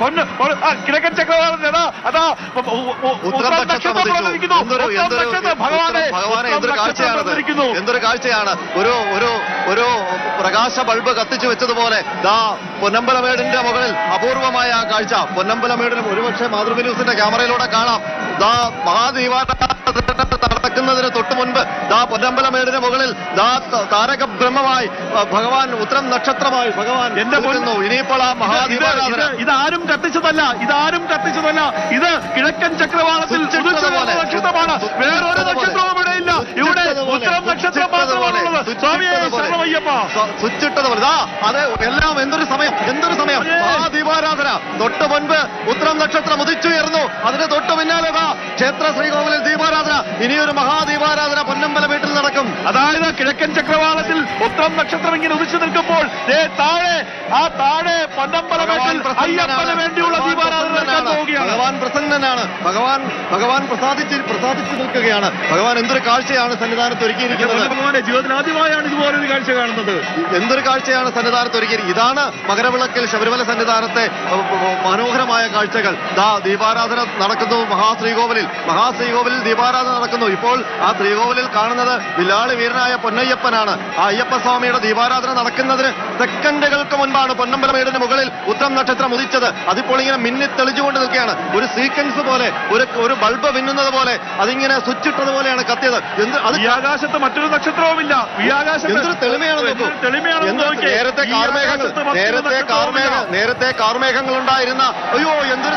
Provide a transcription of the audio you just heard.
പൊന്ന് കിഴക്കൻ ചക്രവാളം എടാ അതാ ഉത്തരം നക്ഷത്രം ഭഗവാനെ എന്തൊരു കാഴ്ചയാണ് എന്തൊരു കാഴ്ചയാണ്? ഒരു ഒരു ഒരു പ്രകാശ ബൾബ് കത്തിച്ചു വെച്ചതുപോലെ ദാ പൊന്നമ്പലമേടിന്റെ മുകളിൽ അപൂർവമായ ആ കാഴ്ച. പൊന്നമ്പലമേടിനും ഒരുപക്ഷെ മാതൃഭൂമി ന്യൂസിന്റെ ക്യാമറയിലൂടെ കാണാം. ദാ മഹാദീപാരാധന നടക്കുന്നതിന് തൊട്ടു മുൻപ് ദാ പൊന്നമ്പലമേടിന് മുകളിൽ ദാ താരക ബ്രഹ്മമായി ഭഗവാൻ ഉത്തരം നക്ഷത്രമായി ഭഗവാൻ എന്റെ പൊന്നു. ഇനിയിപ്പോൾ ആ മഹാദീപാരാധന. ഇത് ഇതാരും കത്തിച്ചതല്ല ഇതാരും കത്തിച്ചതല്ല. ഇത് കിഴക്കൻ ചക്രവാളത്തിൽ നക്ഷത്രമാണ്. വേറൊരു നക്ഷത്രവും ഇവിടെ ഇല്ല. ഇവിടെ ഉത്തരം നക്ഷത്രം. മാത്രമാണുള്ളത് സ്വാമിയെ അത് ശരണമയ്യപ്പ. അതെ എല്ലാം എന്തൊരു സമയം എന്തൊരു സമയം. മഹാദീപാരാധന. തൊട്ട് മുൻപ് ഉത്തരം നക്ഷത്രം ഉദിച്ചുയർന്നു. അതിന് തൊട്ട് പിന്നാലെ ക്ഷേത്ര ശ്രീകോവിലിൽ ദീപാരാധന ഇനിയൊരു മഹാദീപാരാധന പൊന്നമ്പല വീട്ടിൽ നടക്കും. അതായത് കിഴക്കൻ ചക്രവാളത്തിൽ ഉത്രം നക്ഷത്രം ഇങ്ങനെ ഉദിച്ചു നിൽക്കുമ്പോൾ താഴെ ആ താഴെ പൊന്നമ്പലമേട്ടിൽ അയ്യപ്പന് ഭഗവാൻ പ്രസന്നനാണ്. ഭഗവാൻ ഭഗവാൻ പ്രസാദിച്ച് പ്രസാദിച്ചു നിൽക്കുകയാണ്. ഭഗവാൻ എന്തൊരു കാഴ്ചയാണ് സന്നിധാനത്ത് ഒരുക്കിയിരിക്കുന്നത്? ഭഗവാന്റെ ജീവിതത്തിൽ ആദ്യമായാണ് ഇതുപോലൊരു കാഴ്ച കാണുന്നത്. എന്തൊരു കാഴ്ചയാണ് സന്നിധാനത്ത് ഒരുക്കിയിരിക്കുന്നത്? ഇതാണ് മകരവിളക്കിൽ ശബരിമല സന്നിധാനത്തെ മനോഹരമായ കാഴ്ചകൾ. ദാ ദീപാരാധന നടക്കുന്നു മഹാശ്രീകോവിലിൽ. മഹാശ്രീകോവിലിൽ ദീപാരാധന നടക്കുന്നു. ഇപ്പോൾ ആ ശ്രീകോവിലിൽ കാണുന്നത് വില്ലാളി വീരനായ പൊന്നയ്യപ്പനാണ്. ആ അയ്യപ്പസ്വാമിയുടെ ദീപാരാധന നടക്കുന്നതിന് സെക്കൻഡുകൾക്ക് മുൻപാണ് പൊന്നമ്പലമേടിന് മുകളിൽ ഉത്തരം നക്ഷത്രം ഉദിച്ചത്. അതിപ്പോൾ ഇങ്ങനെ മിന്നി തെളിച്ചുകൊണ്ട് നിൽക്കുകയാണ്. ഒരു സീക്വൻസ് പോലെ ഒരു ഒരു ബൾബ് മിന്നുന്നത് പോലെ അതിങ്ങനെ സ്വിച്ച് ഇട്ടത് പോലെയാണ് കത്തിയത്. എന്ത് അത് ഈ ആകാശത്ത് മറ്റൊരു നക്ഷത്രവുമില്ല. ഈ ആകാശം എന്തൊരു തെളിമയാണ് നേരത്തെ കാർമേഘങ്ങൾ നേരത്തെ കാർമേഘ നേരത്തെ കാർമേഘങ്ങൾ ഉണ്ടായിരുന്ന അയ്യോ എന്തൊരു